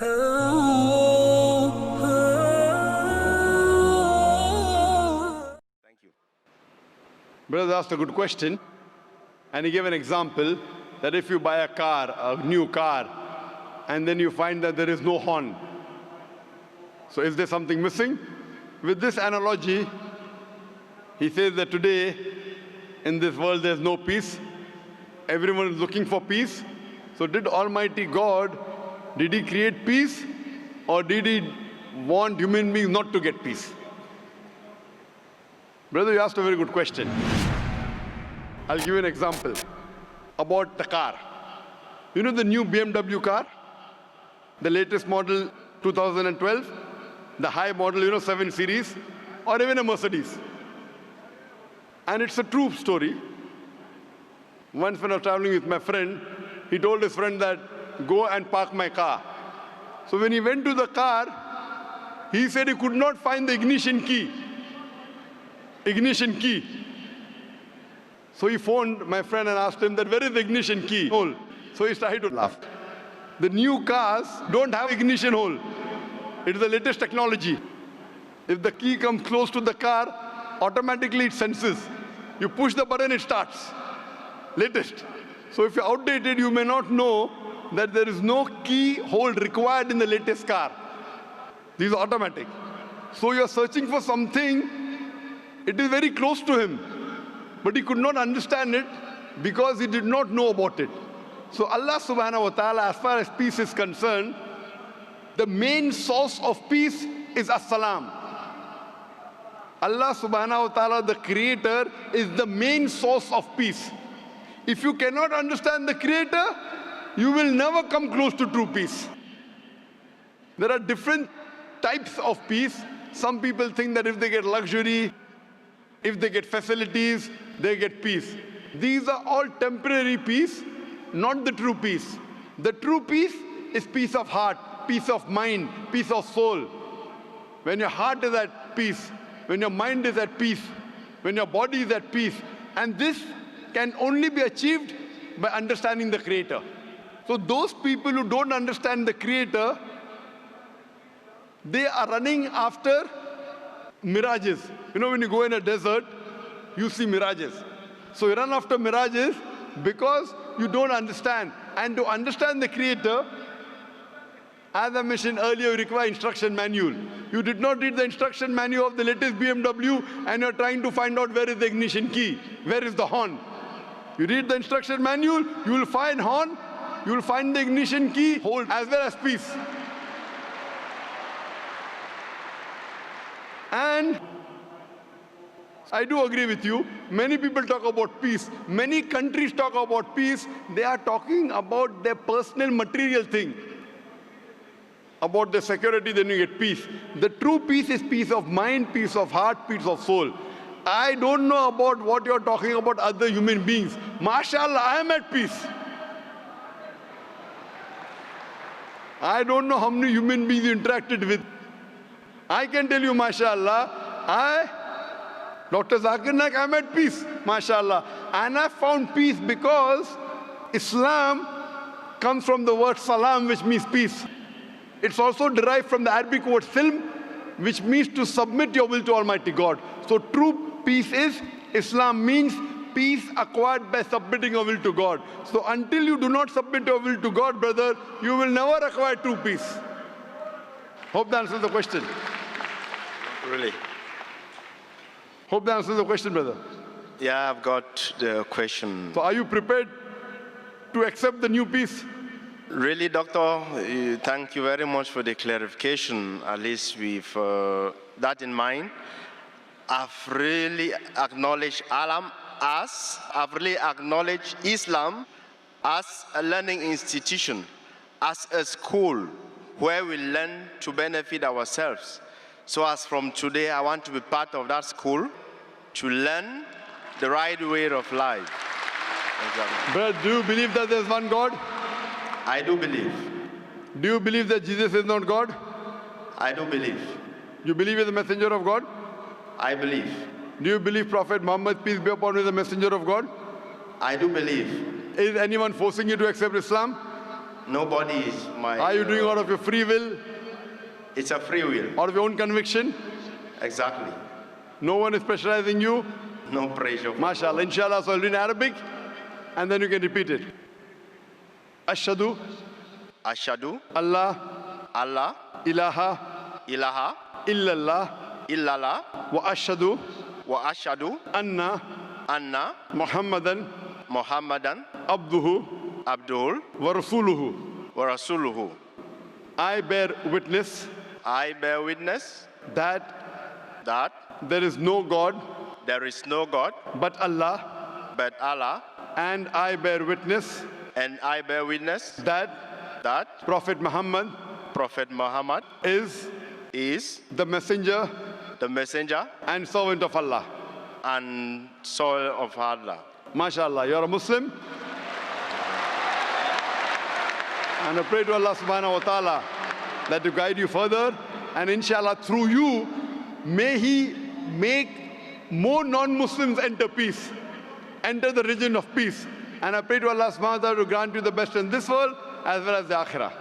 Thank you. Brother asked a good question, and he gave an example that if you buy a car, a new car, and then you find that there is no horn, so is there something missing? With this analogy, he says that today in this world there's no peace. Everyone is looking for peace. So did Almighty God, did he create peace or did he want human beings not to get peace? Brother, you asked a very good question. I'll give you an example about the car. You know the new BMW car? The latest model 2012? The high model, you know, 7 Series? Or even a Mercedes? And it's a true story. Once when I was traveling with my friend, he told his friend that, go and park my car. So when he went to the car, he said he could not find the ignition key. Ignition key. So he phoned my friend and asked him that where is the ignition key hole? So he started to laugh. The new cars don't have ignition hole. It is the latest technology. If the key comes close to the car, automatically it senses. You push the button, it starts. Latest. So if you're outdated, you may not know that there is no key hold required in the latest car. These are automatic. So you're searching for something, it is very close to him. But he could not understand it because he did not know about it. So Allah subhanahu wa ta'ala, as far as peace is concerned, the main source of peace is as-salam. Allah subhanahu wa ta'ala, the creator, is the main source of peace. If you cannot understand the creator, you will never come close to true peace. There are different types of peace. Some people think that if they get luxury, if they get facilities, they get peace. These are all temporary peace, not the true peace. The true peace is peace of heart, peace of mind, peace of soul. When your heart is at peace, when your mind is at peace, when your body is at peace, and this can only be achieved by understanding the Creator. So those people who don't understand the Creator, they are running after mirages. You know, when you go in a desert, you see mirages. So you run after mirages because you don't understand. And to understand the Creator, as I mentioned earlier, you require instruction manual. You did not read the instruction manual of the latest BMW and you're trying to find out where is the ignition key, where is the horn. You read the instruction manual, you will find horn, you will find the ignition key, hold as well as peace. And I do agree with you. Many people talk about peace. Many countries talk about peace. They are talking about their personal material thing. About the security, then you get peace. The true peace is peace of mind, peace of heart, peace of soul. I don't know about what you're talking about other human beings. MashaAllah, I am at peace. I don't know how many human beings you interacted with. I can tell you, mashallah, I, Dr. Zakir Naik, I'm at peace, mashallah. And I found peace because Islam comes from the word salam, which means peace. It's also derived from the Arabic word silm, which means to submit your will to Almighty God. So true peace is, Islam means peace acquired by submitting your will to God. So until you do not submit your will to God, brother, you will never acquire true peace. Hope that answers the question. Really? Hope that answers the question, brother. Yeah, I've got the question. So are you prepared to accept the new peace? Really, Doctor, thank you very much for the clarification, at least with uh, that in mind. I've really acknowledged Alam as, I've really acknowledged Islam as a learning institution, as a school where we learn to benefit ourselves. So as from today, I want to be part of that school to learn the right way of life. Exactly. Brother, do you believe that there's one God? I do believe. Do you believe that Jesus is not God? I do believe. You believe he's the messenger of God? I believe. Do you believe Prophet Muhammad, peace be upon him, is the messenger of God? I do believe. Is anyone forcing you to accept Islam? Nobody is my. Are you doing uh, out of your free will, It's a free will. out of your own conviction? Exactly. No one is pressurizing you. No pressure. MashaAllah. Inshallah, so I'll do in Arabic and then you can repeat it. Ashadu Ashadu Allah Allah ilaha ilaha illallah illallah wa ashadu anna anna Muhammadan Muhammadan abduhu Abdul wa rasuluhu. wa I bear witness I bear witness that that there is no God there is no God but Allah. but Allah, and I bear witness and I bear witness that that Prophet Muhammad Prophet Muhammad is is the messenger the messenger and servant of Allah. and soul of Allah. MashaAllah, you're a Muslim. And I pray to Allah subhanahu wa ta'ala that to guide you further. And inshallah, through you, may He make more non Muslims enter peace, enter the region of peace. And I pray to Allah subhanahu wa ta'ala to grant you the best in this world as well as the akhirah.